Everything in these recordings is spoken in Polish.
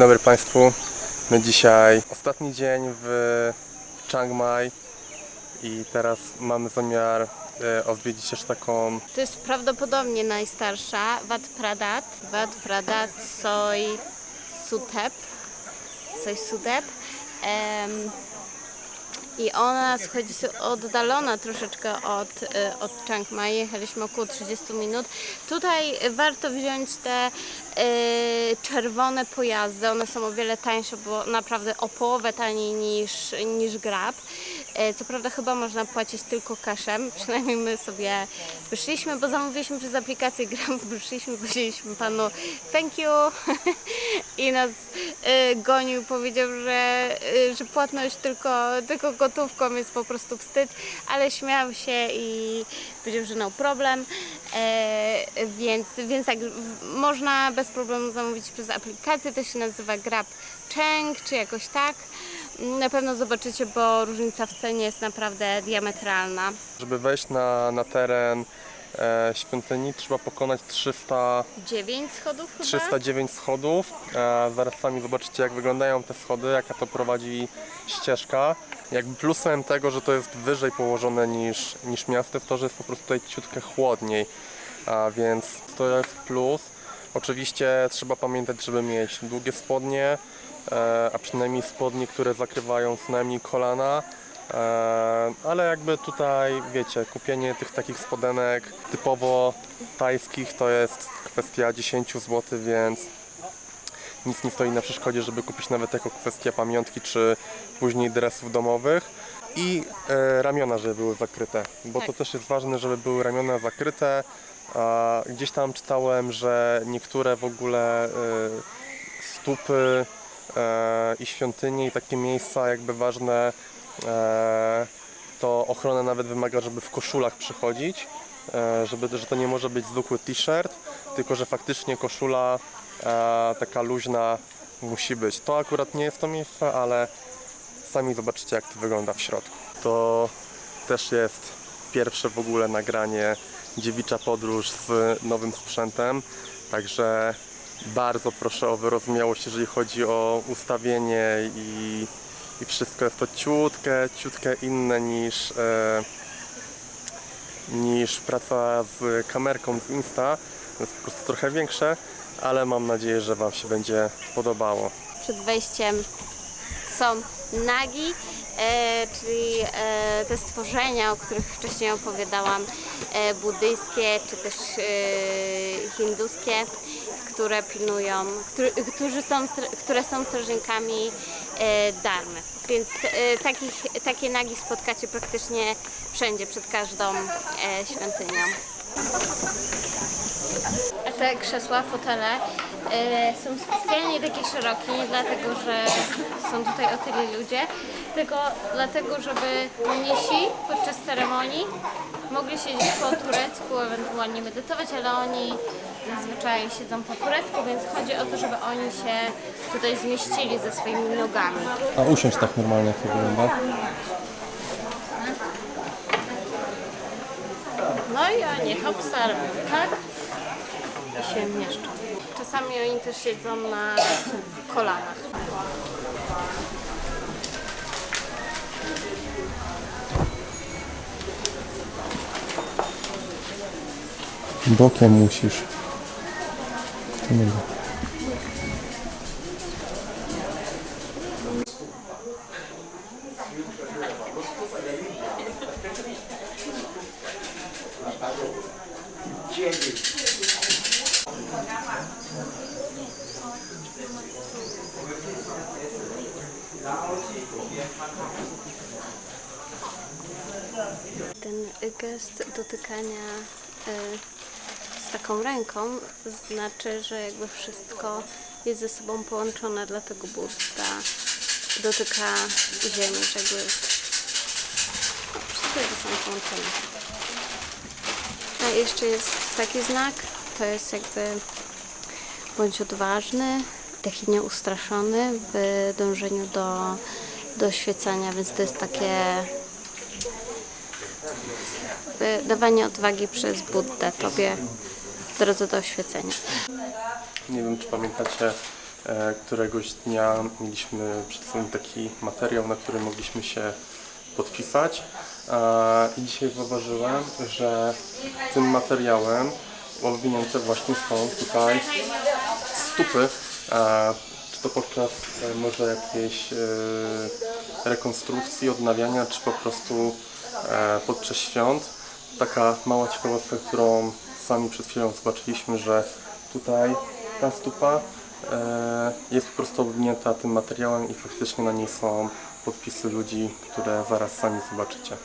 dobry Państwu. My dzisiaj ostatni dzień w Chiang Mai i teraz mamy zamiar e, odwiedzić jeszcze taką To jest prawdopodobnie najstarsza Wat Pradat. Wat Pradat Soi Sutep. Soi Sudep. Em, I ona jest oddalona troszeczkę od, y, od Chiang Mai. Jechaliśmy około 30 minut. Tutaj warto wziąć te y, czerwone pojazdy. One są o wiele tańsze, bo naprawdę o połowę taniej niż, niż Grab. E, Co prawda chyba można płacić tylko cashem, przynajmniej my sobie wyszliśmy, bo zamówiliśmy przez aplikację Grab, wyszliśmy, powiedzieliśmy panu thank you i nas e, gonił, powiedział, że, e, że płatność tylko, tylko gotówką jest po prostu wstyd, ale śmiał się i powiedział, że no problem, więc, więc tak, można bez problemu zamówić przez aplikację, to się nazywa Grab Cheng, czy jakoś tak. Na pewno zobaczycie, bo różnica w cenie jest naprawdę diametralna. Żeby wejść na, na teren e, świątyni trzeba pokonać 300, 9 schodów chyba? 309 schodów. E, zaraz sami zobaczycie jak wyglądają te schody, jaka to prowadzi ścieżka. Jakby plusem tego, że to jest wyżej położone niż, niż miasto jest to, że jest po prostu tutaj ciutkę chłodniej. A więc to jest plus. Oczywiście trzeba pamiętać, żeby mieć długie spodnie, a przynajmniej spodnie, które zakrywają co najmniej kolana. E, ale jakby tutaj, wiecie, kupienie tych takich spodenek typowo tajskich to jest kwestia 10 zł, więc nic nie stoi na przeszkodzie, żeby kupić nawet jako kwestia pamiątki, czy później dresów domowych. I e, ramiona, żeby były zakryte, bo to Tak. też jest ważne, żeby były ramiona zakryte. Gdzieś tam czytałem, że niektóre w ogóle e, stupy e, i świątynie i takie miejsca jakby ważne, e, to ochrona nawet wymaga, żeby w koszulach przychodzić, e, żeby, że to nie może być zwykły t-shirt, tylko że faktycznie koszula e, taka luźna musi być. To akurat nie jest to miejsce, ale sami zobaczycie jak to wygląda w środku. To też jest pierwsze w ogóle nagranie Dziewicza Podróż z nowym sprzętem, także bardzo proszę o wyrozumiałość, jeżeli chodzi o ustawienie i, i wszystko. Jest to ciutkę, ciutkę inne niż, e, niż praca z kamerką z Insta. Jest po prostu trochę większe, ale mam nadzieję, że Wam się będzie podobało. Przed wejściem są nagi, e, czyli e, te stworzenia, o których wcześniej opowiadałam, e, buddyjskie czy też e, hinduskie, które pilnują, który, którzy są, które są strażnikami e, darmy. Więc e, takich, takie nagi spotkacie praktycznie wszędzie, przed każdą e, świątynią. Te krzesła, fotele są specjalnie takie szerokie, nie dlatego, że są tutaj otyli ludzie, tylko dlatego, żeby mnisi podczas ceremonii mogli siedzieć po turecku, ewentualnie medytować, ale oni zazwyczaj siedzą po turecku, więc chodzi o to, żeby oni się tutaj zmieścili ze swoimi nogami. A usiąść tak normalnie jak to wygląda? No i oni hopsa robią tak i się mieszczą. Czasami oni też siedzą na kolanach. Bokiem musisz. Nie da. Ten gest dotykania y, taką ręką znaczy, że jakby wszystko jest ze sobą połączone, dlatego Buddha dotyka ziemi, że jakby wszystko jest ze sobą połączone. A jeszcze jest taki znak, to jest jakby bądź odważny, taki nieustraszony w dążeniu do, do oświecania, więc to jest takie dawanie odwagi przez Buddę Tobie drodze do oświecenia. Nie wiem, czy pamiętacie e, któregoś dnia mieliśmy przed sobą taki materiał, na który mogliśmy się podpisać. I dzisiaj zauważyłem, że tym materiałem owinięte właśnie są tutaj stupy, czy to podczas e, może jakiejś e, rekonstrukcji, odnawiania, czy po prostu podczas świąt. Taka mała ciekawostka, którą sami przed chwilą zobaczyliśmy, że tutaj ta stupa e, jest po prostu owinięta tym materiałem i faktycznie na niej są podpisy ludzi, które zaraz sami zobaczycie.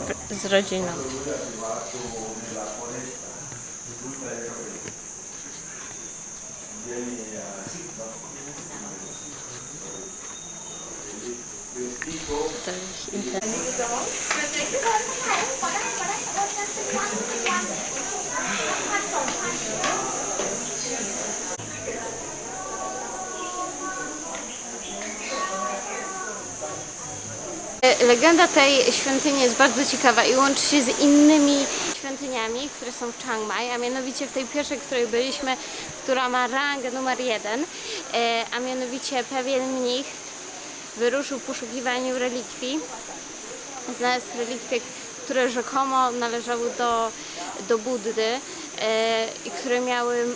W, z rodziną. Legenda tej świątyni jest bardzo ciekawa i łączy się z innymi świątyniami, które są w Chiang Mai, a mianowicie w tej pierwszej, w której byliśmy, która ma rangę numer jeden, e, a mianowicie pewien mnich wyruszył w poszukiwaniu relikwii. Znalazł relikwie, które rzekomo należały do, do Buddy e, i które miały,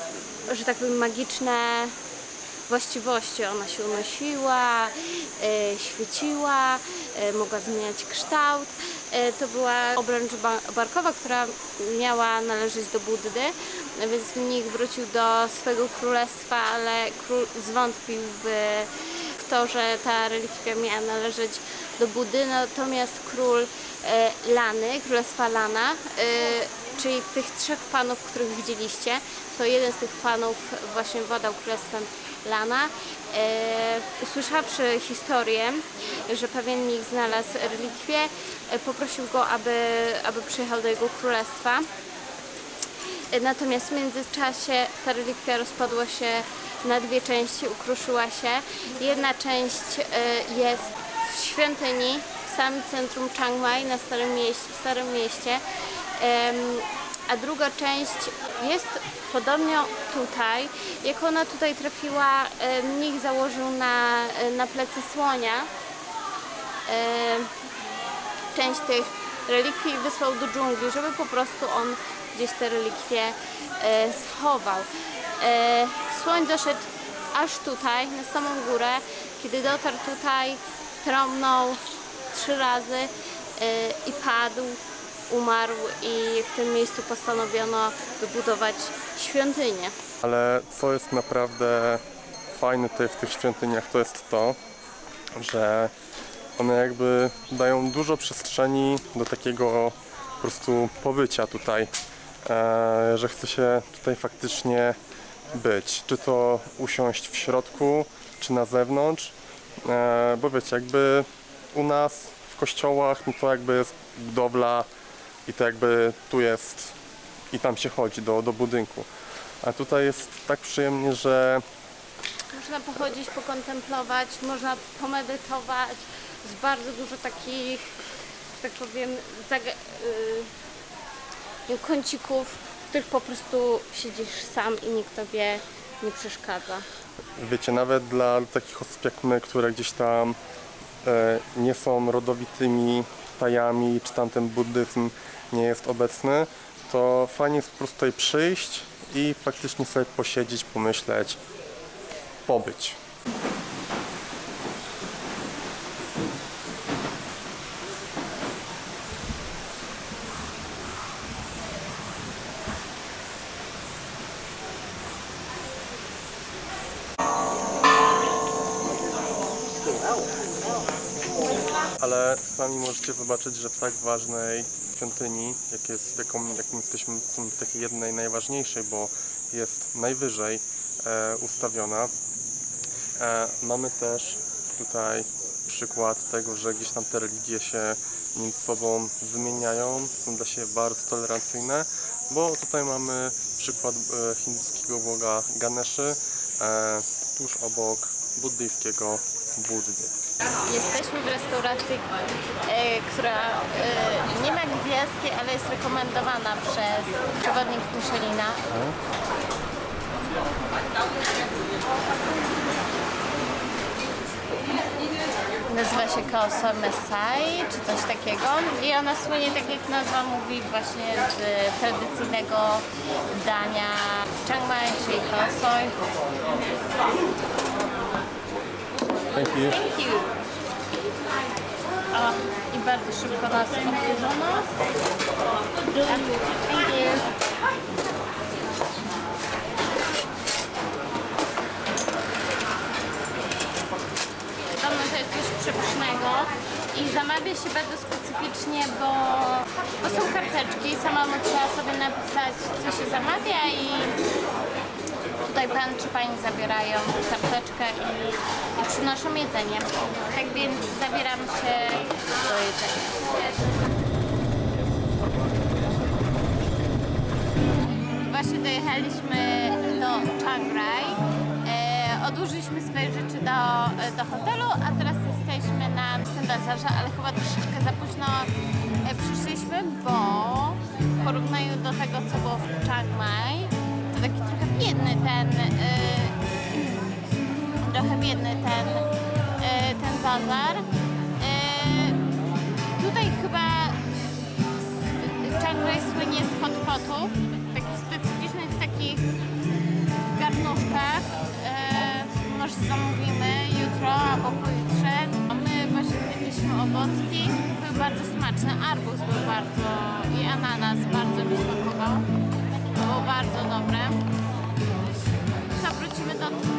że tak powiem, magiczne właściwości. Ona się unosiła, e, świeciła, e, mogła zmieniać kształt. To była obręcz ba- barkowa, która miała należeć do Buddy, więc mnich wrócił do swego królestwa, ale król zwątpił w to, że ta relikwia miała należeć do Buddy, natomiast król e, Lany, królestwa Lana, e, czyli tych trzech panów, których widzieliście, to jeden z tych panów właśnie władał królestwem Lana. E, usłyszawszy historię, że pewien mnich znalazł relikwię, poprosił go, aby, aby przyjechał do jego królestwa. E, Natomiast w międzyczasie ta relikwia rozpadła się na dwie części, ukruszyła się. Jedna część e, jest w świątyni w samym centrum Chiang Mai, na Starym Mieście, Starym Mieście. A druga część jest podobno tutaj. Jak ona tutaj trafiła, mnich założył na, na plecy słonia część tych relikwii wysłał do dżungli, żeby po prostu on gdzieś te relikwie e, schował. E, słoń doszedł aż tutaj, na samą górę. Kiedy dotarł tutaj, trąbnął trzy razy e, i padł, umarł i w tym miejscu postanowiono wybudować świątynię. Ale co jest naprawdę fajne tutaj w tych świątyniach, to jest to, że one jakby dają dużo przestrzeni do takiego po prostu pobycia tutaj, że chce się tutaj faktycznie być. Czy to usiąść w środku, czy na zewnątrz, e, bo wiecie, jakby u nas w kościołach, no to jakby jest budowla i to jakby tu jest i tam się chodzi do, do budynku. A tutaj jest tak przyjemnie, że Można pochodzić, pokontemplować, można pomedytować. Jest bardzo dużo takich, że tak powiem, zaga- y, kącików, w których po prostu siedzisz sam i nikt tobie nie przeszkadza. wiecie, nawet dla takich osób jak my, które gdzieś tam e, nie są rodowitymi tajami, czy tam ten buddyzm nie jest obecny, to fajnie jest po prostu tutaj przyjść i faktycznie sobie posiedzieć, pomyśleć, pobyć. Ale sami możecie zobaczyć, że w tak ważnej świątyni, jak jest, jaką, jaką jesteśmy, są takiej jednej najważniejszej, bo jest najwyżej e, ustawiona, e, mamy też tutaj przykład tego, że gdzieś tam te religie się między sobą wymieniają, są dla siebie bardzo tolerancyjne, bo tutaj mamy przykład e, hinduskiego boga Ganeszy, e, tuż obok buddyjskiego Buddy. Jesteśmy w restauracji, e, która e, nie ma gwiazdki, ale jest rekomendowana przez przewodnik Michelina. Nazywa się Kaoso Mesai, czy coś takiego. I ona słynie, tak jak nazwa mówi, właśnie z tradycyjnego dania Chiang Mai, czyli Kaosoi. Thank you. Thank you. O, i bardzo szybko nas obsłużono. Thank you. To jest coś przepysznego i zamawia się bardzo specyficznie, bo, bo są karteczki, samemu trzeba sobie napisać, co się zamawia i Tutaj pan czy pani zabierają karteczkę i, i przynoszą jedzenie. Tak więc zabieram się do jedzenia. Właśnie dojechaliśmy do Chiang Rai. E, odłożyliśmy swoje rzeczy do, do hotelu, a teraz jesteśmy na Sendazarze, ale chyba troszeczkę za późno e, przyszliśmy, bo w porównaniu do tego, co było w Chiang Mai, taki trochę biedny ten, e, trochę biedny ten, e, ten bazar. E, tutaj chyba Chiang Rai słynie z hot potów, takich specyficznych, takich garnuszkach. E, może zamówimy jutro albo pojutrze. A My właśnie zjedliśmy owocki, były bardzo smaczne. Arbuz był bardzo i ananas bardzo bardzo dobre. Co, wrócimy do,